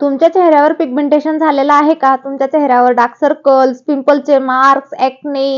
तुमच्या चेहऱ्यावर पिगमेंटेशन झालेलं आहे का? तुमच्या चेहऱ्यावर dark circles पिंपलचे marks acne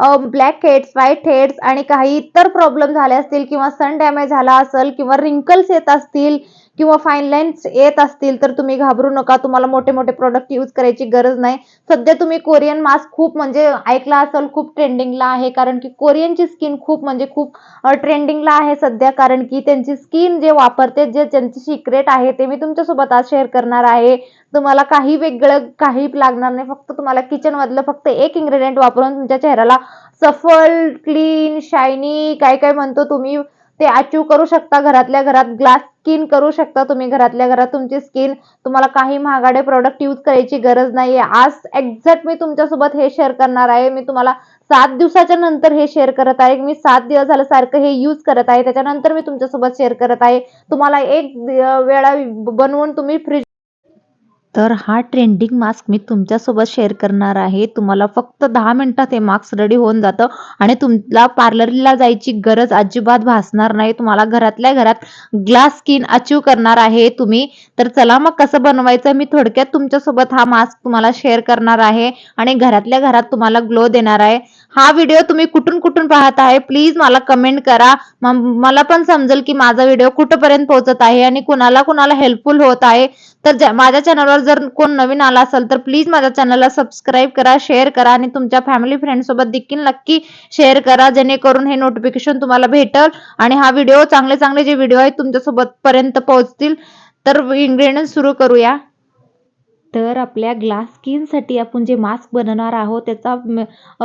black heads white heads आणि काही इतर प्रॉब्लेम झाले असतील किंवा सन डॅमेज झाला असेल किंवा रिंकल्स येत असतील किंवा फाईन लाईन्स येत असतील तर तुम्ही घाबरू नका. तुम्हाला मोठे मोठे प्रोडक्ट यूज करायची गरज नाही. सध्या तुम्ही कोरियन मास्क खूप म्हणजे ऐकला असेल खूप ट्रेंडिंगला आहे. कारण की कोरियनची स्किन खूप म्हणजे खूप ट्रेंडिंगला आहे सध्या. कारण की त्यांची स्किन जे वापरते जे त्यांचे सिक्रेट आहे ते मी तुमच्यासोबत आज शेअर करणार आहे. तुम्हाला काही वेगळं काही लागणार नाही. फक्त तुम्हाला किचनमधलं फक्त एक इन्ग्रेडियंट वापरून तुमच्या चेहऱ्याला सफल क्लीन शायनी काय काय म्हणतो तुम्ही ते अचीव करू शकता. घरातल्या घरात ग्लास स्किन करू शकता तुम्ही. घरातल्या घरात तुमची स्किन तुम्हाला काही महागाडे प्रोडक्ट यूज करायची गरज नाही आज एक्झॅक्ट मी तुमच्यासोबत हे शेअर करणार आहे. मी तुम्हाला सात दिवसाच्या नंतर हे शेअर करत आहे. मी सात दिवस झालं सारखं हे यूज करत आहे. त्याच्यानंतर मी तुमच्यासोबत शेअर करत आहे. तुम्हाला एक वेळा बनवून तुम्ही फ्रीज तर हा ट्रेंडिंग मास्क मी तुमच्यासोबत शेअर करणार आहे. तुम्हाला फक्त दहा मिनिटात हे मास्क रेडी होऊन जातं आणि तुमला पार्लरला जायची गरज अजिबात भासणार नाही. तुम्हाला घरातल्या घरात ग्लास स्किन अचीव करणार आहे तुम्ही. तर चला मग कसं बनवायचं? मी थोडक्यात तुमच्यासोबत हा मास्क तुम्हाला शेअर करणार आहे आणि घरातल्या घरात तुम्हाला ग्लो देणार आहे. हा व्हिडिओ तुम्ही कुठून कुठून पाहत आहे प्लीज मला कमेंट करा. मला पण समजेल की माझा व्हिडिओ कुठंपर्यंत पोहोचत आहे आणि कुणाला कुणाला हेल्पफुल होत आहे. तर माझ्या चॅनलवर जर कोण नवीन आला असेल तर प्लीज माझ्या चॅनलला सबस्क्राईब करा शेअर करा आणि तुमच्या फॅमिली फ्रेंड सोबत देखील नक्की शेअर करा जेणेकरून हे नोटिफिकेशन तुम्हाला भेटल आणि हा व्हिडिओ चांगले चांगले जे व्हिडिओ आहेत तुमच्यासोबत पर्यंत पोहोचतील. तर इंग्रेडियंट सुरू करूया. तर आपल्या ग्लास स्किनसाठी आपण जे मास्क बनवणार आहोत त्याचा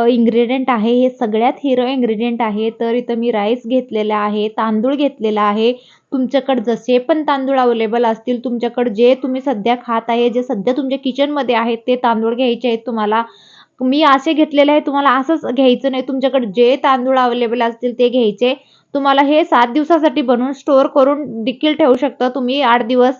इंग्रेडियंट आहे हे सगळ्यात हिरो इंग्रेडियंट आहे. तर इथं मी राईस घेतलेला आहे तांदूळ घेतलेला आहे. तुमच्याकडे जसे पण तांदूळ अवेलेबल असतील तुमच्याकडे जे तुम्ही सध्या खात आहे जे सध्या तुमच्या किचनमध्ये आहेत ते तांदूळ घ्यायचे आहेत तुम्हाला. मी असे घेतलेले आहे तुम्हाला असंच घ्यायचं नाही. तुमच्याकडे जे तांदूळ अवेलेबल असतील ते घ्यायचे. तुम्हाला हे सात दिवसासाठी बनवून स्टोअर करून देखील ठेवू शकता. तुम्ही आठ दिवस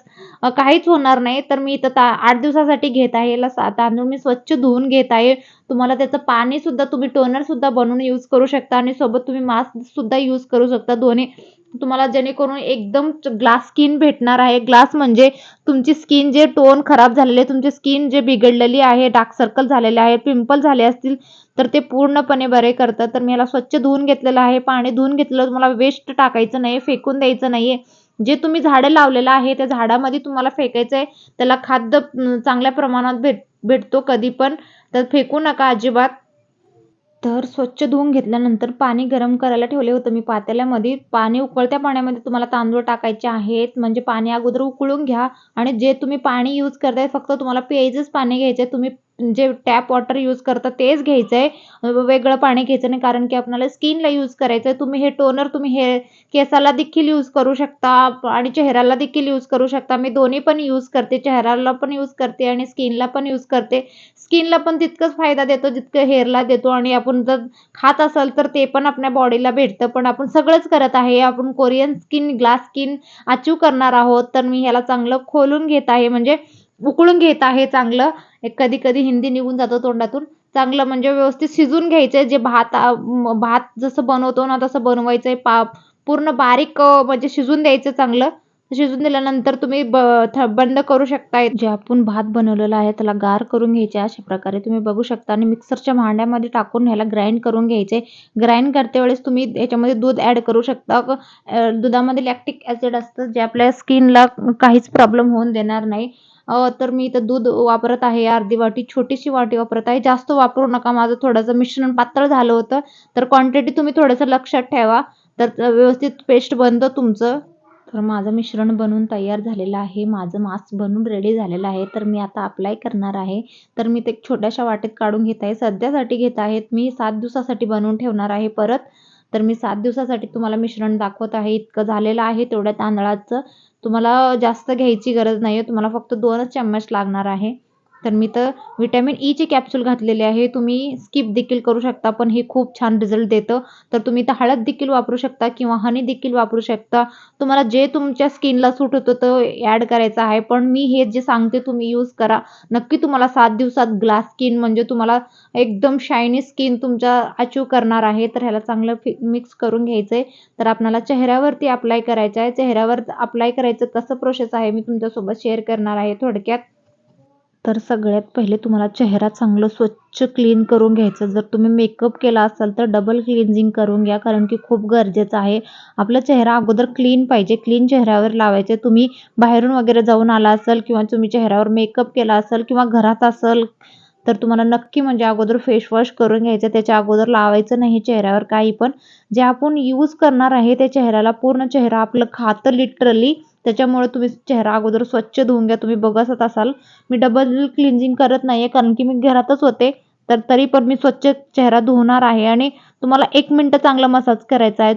काहीच होणार नाही. तर मी इथं ता आठ दिवसासाठी घेत आहे. याला सा तांदूळ मी स्वच्छ धुवून घेत आहे. तुम्हाला त्याचं पाणी सुद्धा तुम्ही टोनर सुद्धा बनवून यूज करू शकता. आणि सोबत तुम्ही मास्क सुद्धा यूज करू शकता. दोन्ही तुम्हाला जेणेकरून एकदम ग्लास स्किन भेटणार आहे. ग्लास म्हणजे तुमची स्किन जे टोन खराब झालेले तुमची स्किन जे बिघडलेली आहे डार्क सर्कल झालेले आहे पिंपल झाले असतील तर ते पूर्णपणे बरे करतात. तर मी याला स्वच्छ धुवून घेतलेलं आहे. पाणी धुवून घेतलेलं तुम्हाला वेस्ट टाकायचं नाही फेकून द्यायचं नाही जे तुम्ही झाडं लावलेलं आहे त्या झाडामध्ये तुम्हाला फेकायचं आहे त्याला खाद्य चांगल्या प्रमाणात भेट भेटतो कधी पण. तर फेकू नका अजिबात. तर स्वच्छ धुवून घेतल्यानंतर पाणी गरम करायला ठेवले होतं मी पातेल्यामध्ये. पाणी उकळत्या पाण्यामध्ये तुम्हाला तांदूळ टाकायचे आहेत. म्हणजे पाणी अगोदर उकळून घ्या आणि जे तुम्ही पाणी यूज करताय फक्त तुम्हाला प्यायचंच पाणी घ्यायचं आहे तुम्ही जे टॅप वॉटर यूज करता तेच घ्यायचं आहे वेगळं पाणी घ्यायचं नाही कारण की आपल्याला स्किनला यूज करायचं आहे तुम्ही हे टोनर तुम्ही हे केसाला देखील यूज करू शकता आणि चेहऱ्याला देखील यूज करू शकता. मी दोन्ही पण यूज करते चेहऱ्याला पण यूज करते आणि स्किनला पण यूज करते. स्किनला पण तितकंच फायदा देतो जितकं हेअरला देतो आणि आपण जर खात असाल तर ते पण आपल्या बॉडीला भेटतं. पण आपण सगळंच करत आहे. आपण Korean skin glass skin achieve करणार आहोत. तर मी ह्याला चांगलं खोलून घेत आहे. म्हणजे उकळून घेत आहे चांगलं. एक कधी कधी हिंदी निघून जातं तोंडातून. चांगलं म्हणजे व्यवस्थित शिजून घ्यायचं. आहे जे भात भात जसं बनवतो ना तसं बनवायचं आहे पा पूर्ण बारीक म्हणजे शिजून द्यायचं चांगलं. शिजून दिल्यानंतर तुम्ही ब थ बंद करू शकता जे आपण भात बनवलेला आहे त्याला गार करून घ्यायचे अशा प्रकारे. तुम्ही बघू शकता आणि मिक्सरच्या भांड्यामध्ये टाकून ह्याला ग्राइंड करून घ्यायचे. ग्राइंड करते वेळेस तुम्ही याच्यामध्ये दूध ॲड करू शकता. दुधामध्ये लॅक्टिक ॲसिड असतं जे आपल्या स्किनला काहीच प्रॉब्लेम होऊन देणार नाही. तर मी इथं दूध वापरत आहे अर्धी वाटी छोटीशी वाटी वापरत आहे. जास्त वापरू नका माझं थोडंसं मिश्रण पातळ झालं होतं. तर क्वांटिटी तुम्ही थोडंसं लक्षात ठेवा. तर व्यवस्थित पेस्ट बनतं तुमचं. तर माझं मिश्रण बनवून तयार झालेलं आहे. माझं मास्क बनवून रेडी झालेलं आहे. तर मी आता अप्लाय करणार आहे. तर मी ते छोट्याशा वाटीत काढून घेत आहे. सध्यासाठी घेत आहेत. मी सात दिवसासाठी बनवून ठेवणार आहे परत. तर मी सात दिवसासाठी तुम्हाला मिश्रण दाखवत आहे. इतकं झालेलं आहे तेवढ्या तांदळाचं. तुम्हाला जास्त घ्यायची गरज नाही आहे तुम्हाला फक्त दोनच चम्मच लागणार आहे. तर मी तर विटॅमिन ईचे कॅप्सूल घातलेले आहे. तुम्ही स्किप देखील करू शकता पण हे खूप छान रिझल्ट देतं. तर तुम्ही तर हळद देखील वापरू शकता किंवा हनी देखील वापरू शकता. तुम्हाला जे तुमच्या स्किनला सूट होतं तो ॲड करायचा आहे. पण मी हे जे सांगते तुम्ही यूज करा. नक्की तुम्हाला सात दिवसात ग्लास स्किन म्हणजे तुम्हाला एकदम शायनी स्किन तुमच्या अचीव करणार आहे. तर ह्याला चांगलं मिक्स करून घ्यायचं आहे तर आपल्याला चेहऱ्यावरती अप्लाय करायचं आहे. चेहऱ्यावर अप्लाय करायचं कसं प्रोसेस आहे. मी तुमच्यासोबत शेअर करणार आहे. थोडक्यात तर सगळ्यात पहिले तुम्हाला चेहरा चांगलं स्वच्छ क्लीन करून घ्यायचं. जर तुम्ही मेकअप केला असाल तर डबल क्लिन्झिंग करून घ्या कारण की खूप गरजेचं आहे. आपला चेहरा अगोदर क्लीन पाहिजे. क्लीन चेहऱ्यावर लावायचे. तुम्ही बाहेरून वगैरे जाऊन आला असाल किंवा तुम्ही चेहऱ्यावर मेकअप केला असेल किंवा घरात असेल तर तुम्हाला नक्की म्हणजे अगोदर फेस वॉश करून घ्यायचं. त्याच्या अगोदर लावायचं नाही चेहऱ्यावर काही पण. जे आपण यूज करणार आहे त्या चेहऱ्याला पूर्ण चेहरा आपलं खातं लिटरली त्याच्यामुळे तुम्ही चेहरा अगोदर स्वच्छ धुवून घ्या. तुम्ही बघत असाल. मी डबल क्लिन्झिंग करत नाही आहे कारण की मी घरातच होते. तर तरी पण मी स्वच्छ चेहरा धुवणार आहे. आणि तुम्हाला एक मिनटं चांगला मसाज करायचा आहे.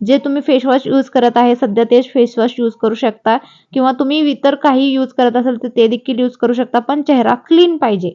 जे तुम्ही फेसवॉश यूज करत आहे सध्या तेच फेसवॉश यूज करू शकता. किंवा तुम्ही इतर काही यूज करत असाल तर ते देखील यूज करू शकता. पण चेहरा क्लीन पाहिजे.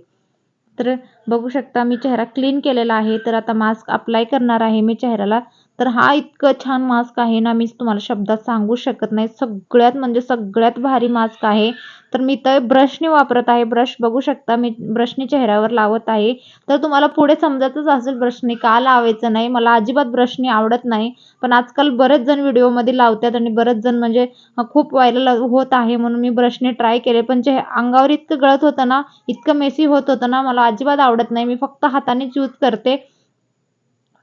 तर बघू शकता मी चेहरा क्लीन केलेला आहे. तर आता मास्क अप्लाय करणार आहे मी चेहऱ्याला. तर हा इतकं छान मास्क आहे ना मी तुम्हाला शब्दात सांगू शकत नाही. सगळ्यात म्हणजे सगळ्यात भारी मास्क आहे. तर मी तर ब्रशने वापरत आहे. ब्रश बघू शकता मी ब्रशने चेहऱ्यावर लावत आहे. तर तुम्हाला पुढे समजतच असेल ब्रशने का लावायचं नाही. मला अजिबात ब्रशने आवडत नाही. पण आजकाल बरेच जण व्हिडिओमध्ये लावतात आणि बरेच जण म्हणजे खूप व्हायरल होत आहे म्हणून मी ब्रशने ट्राय केले. पण जे अंगावर इतकं गळत होतं ना इतकं मेसी होत होतं ना मला अजिबात आवडत नाही. मी फक्त हातानेच यूज करते.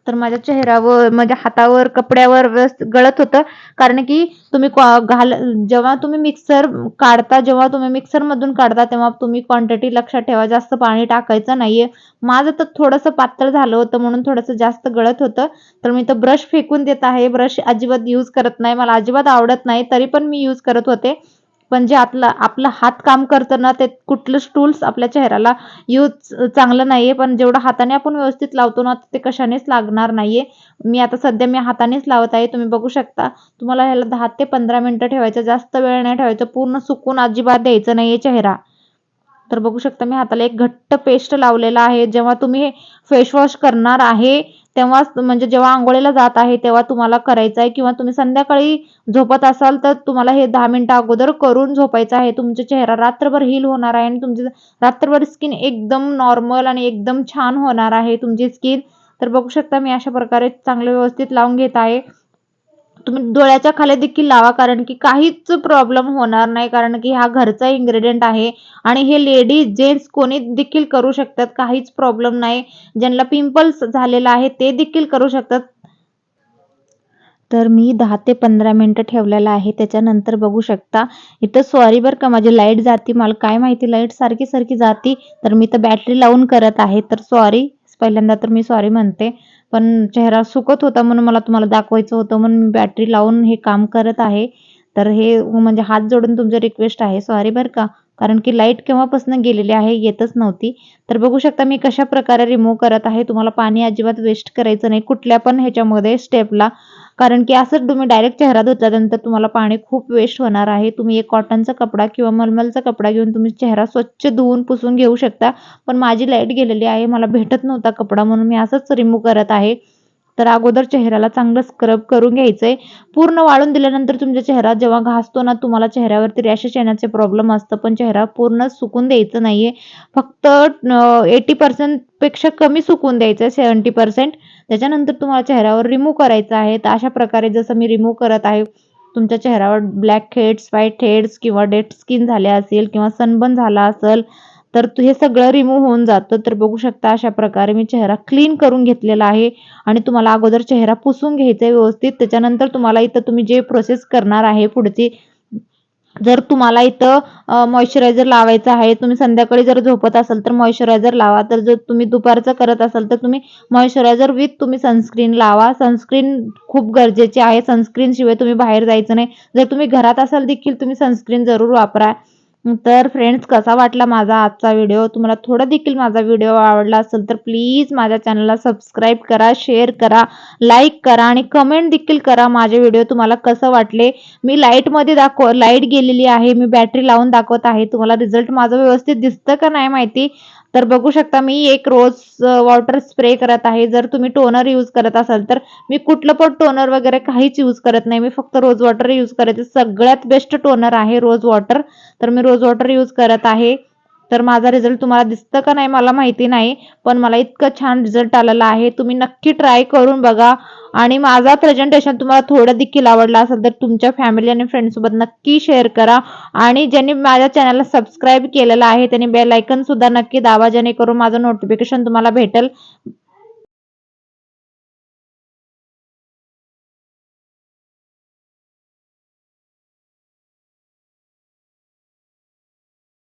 तर माझ्या चेहऱ्यावर माझ्या हातावर कपड्यावर व्यवस्थित गळत होतं. कारण की तुम्ही घाल जेव्हा तुम्ही मिक्सर काढता जेव्हा तुम्ही मिक्सरमधून काढता तेव्हा तुम्ही क्वांटिटी लक्षात ठेवा. जास्त पाणी टाकायचं नाहीये. माझं तर थोडंसं पातळ झालं होतं म्हणून थोडंसं जास्त गळत होतं. तर मी तर ब्रश फेकून देत आहे. ब्रश अजिबात यूज करत नाही. मला अजिबात आवडत नाही. तरी पण मी यूज करत होते. पण जे आपलं आपलं हात काम करतं ना ते कुठलंच टूल्स आपल्या चेहऱ्याला यूज चांगलं नाहीये. पण जेवढं हाताने आपण व्यवस्थित लावतो ना ते कशानेच लागणार नाहीये. मी आता सध्या मी हातानेच लावत आहे. तुम्ही बघू शकता. तुम्हाला ह्याला दहा ते पंधरा मिनिटं ठेवायचं. जास्त वेळ नाही ठेवायचं. पूर्ण सुकून अजिबात द्यायचं नाहीये चेहरा. तर बघू शकता मी हाताला एक घट्ट पेस्ट लावलेला आहे. जेव्हा तुम्ही फेस वॉश करणार आहे तेव्हा म्हणजे जेव्हा आंघोळीला जात आहे तेव्हा तुम्हाला करायचं आहे किंवा तुम्ही संध्याकाळी झोपत असाल तर तुम्हाला हे दहा मिनिटं अगोदर करून झोपायचं आहे. तुमचा चेहरा रात्रभर हील होणार आहे आणि तुमची रात्रभर स्किन एकदम नॉर्मल आणि एकदम छान होणार आहे तुमची स्किन तर बघू शकता मी अशा प्रकारे चांगलं व्यवस्थित लावून घेत आहे. तुम्ही डोळ्याच्या खाली देखील लावा कारण की काहीच प्रॉब्लेम होणार नाही कारण की हा घरचा इन्ग्रेडियंट आहे आणि हे लेडीज जेंट्स कोणी देखील करू शकतात काहीच प्रॉब्लेम नाही. ज्यांना पिंपल्स झालेला आहे ते देखील करू शकतात. तर मी दहा ते पंधरा मिनटं ठेवलेलं आहे त्याच्यानंतर बघू शकता. इथं सॉरी बरं का माझी लाइट जाती मला काय माहिती लाइट सारखी सारखी जाती. तर मी तर बॅटरी लावून करत आहे तर सॉरी पहिल्यांदा तर मी सॉरी म्हणते. पण चेहरा सुकत होता म्हणून मला तुम्हाला दाखवायचं होतं. म्हणून मी बॅटरी लावून हे काम करत आहे. तर हे म्हणजे हात जोडून तुमचं रिक्वेस्ट आहे. सॉरी बरं का. कारण की लाइट केव्हापासून गेलेली आहे येतच नव्हती. तर बघू शकता मी कशा प्रकारे रिमूव्ह करत आहे. तुम्हाला पाणी अजिबात वेस्ट करायचं नाही. कुठल्या पण ह्याच्यामध्ये स्टेपला कारण की असं तुम्ही डायरेक्ट चेहरा धुतल्यानंतर तुम्हाला पाणी खूप वेस्ट होणार आहे. तुम्ही एक कॉटनचा कपडा किंवा मलमलचा कपडा घेऊन तुम्ही चेहरा स्वच्छ धुवून पुसून घेऊ शकता. पण माझी लाइट गेलेली आहे मला भेटत नव्हता कपडा म्हणून मी असंच रिमूव्ह करत आहे. तर अगोदर चेहऱ्याला चांगलं स्क्रब करून घ्यायचंय. पूर्ण वाळून दिल्यानंतर तुमचा चेहरा जेव्हा घासतो ना तुम्हाला चेहऱ्यावरती रॅशेस येण्याचे प्रॉब्लेम असतं. पण चेहरा पूर्ण सुकून द्यायचं नाहीये. फक्त एटी पर्सेंटपेक्षा कमी सुकून द्यायचं आहे सेवन्टी पर्सेंट त्याच्यानंतर तुम्हाला चेहऱ्यावर रिमूव्ह करायचं आहे. तर अशा प्रकारे जसं मी रिमूव्ह करत आहे तुमच्या चेहऱ्यावर ब्लॅक हेड्स व्हाईट हेड्स किंवा डेड स्किन झाले असेल किंवा सनबर्न झाला असेल तर हे सगळं रिमूव्ह होऊन जातं. तर बघू शकता अशा प्रकारे मी चेहरा क्लीन करून घेतलेला आहे आणि तुम्हाला अगोदर चेहरा पुसून घ्यायचा आहे व्यवस्थित. त्याच्यानंतर तुम्हाला इथं तुम्ही जे प्रोसेस करणार आहे पुढची जर तुम्हाला इथं मॉइश्चरायझर लावायचं आहे तुम्ही संध्याकाळी जर झोपत असाल तर मॉइश्चरायझर लावा. तर जर तुम्ही दुपारचं करत असाल तर तुम्ही मॉइश्चरायझर विथ तुम्ही सनस्क्रीन लावा. सनस्क्रीन खूप गरजेचे आहे. सनस्क्रीन शिवाय तुम्ही बाहेर जायचं नाही. जर तुम्ही घरात असाल देखील तुम्ही सनस्क्रीन जरूर वापरा. तर फ्रेंड्स कसा वाटला माझा आजचा व्हिडिओ तुम्हाला थोडा देखील माझा व्हिडिओ आवडला असेल तर प्लीज माझ्या चॅनलला सबस्क्राईब करा शेअर करा लाईक करा आणि कमेंट देखील करा माझे व्हिडिओ तुम्हाला कसं वाटले? मी लाईटमध्ये दाखव लाइट गेलेली आहे मी बॅटरी लावून दाखवत आहे. तुम्हाला रिझल्ट माझं व्यवस्थित दिसतं का नाही माहिती? तर बघू शकता मी एक रोज वॉटर स्प्रे करत आहे. जर तुम्ही टोनर यूज करत असाल तर मी कुठलं पण टोनर वगैरे काहीच यूज करत नाही. मी फक्त रोज वॉटर यूज करते. सगळ्यात बेस्ट टोनर आहे रोज वॉटर तर मी रोज वॉटर यूज करत आहे. तर माझा रिझल्ट तुम्हाला दिसतं का नाही मला माहिती नाही पण मला इतकं छान रिझल्ट आलेला आहे. तुम्ही नक्की ट्राय करून बघा. आणि माझा प्रेझेंटेशन तुम्हाला थोडं देखील आवडला असेल तर तुमच्या फॅमिली आणि फ्रेंड्ससोबत नक्की शेअर करा. आणि ज्यांनी माझ्या चॅनलला सबस्क्राईब केलेलं आहे त्यांनी बेल आयकन सुद्धा नक्की दावा जेणेकरून माझं नोटिफिकेशन तुम्हाला भेटेल.